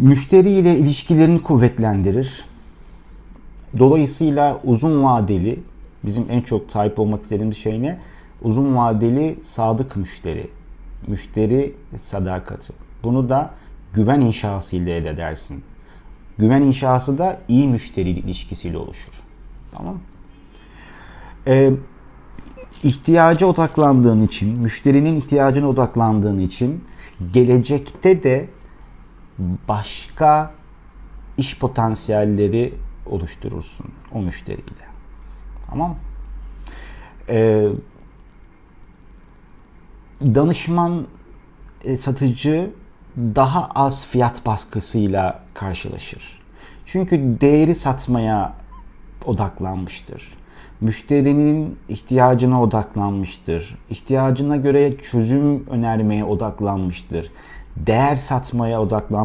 Müşteri ile ilişkilerini kuvvetlendirir. Dolayısıyla uzun vadeli bizim en çok sahip olmak istediğimiz şey ne? Uzun vadeli sadık müşteri. Müşteri sadakati. Bunu da güven inşası ile elde edersin. Güven inşası da iyi müşteri ilişkisiyle oluşur. Tamam? Ee, ihtiyaca odaklandığın için, müşterinin ihtiyacına odaklandığın için gelecekte de başka iş potansiyelleri oluşturursun o müşteriyle. Tamam? Ee, danışman e, satıcı daha az fiyat baskısıyla karşılaşır. Çünkü değeri satmaya odaklanmıştır. Müşterinin ihtiyacına odaklanmıştır. İhtiyacına göre çözüm önermeye odaklanmıştır. Değer satmaya odaklanmıştır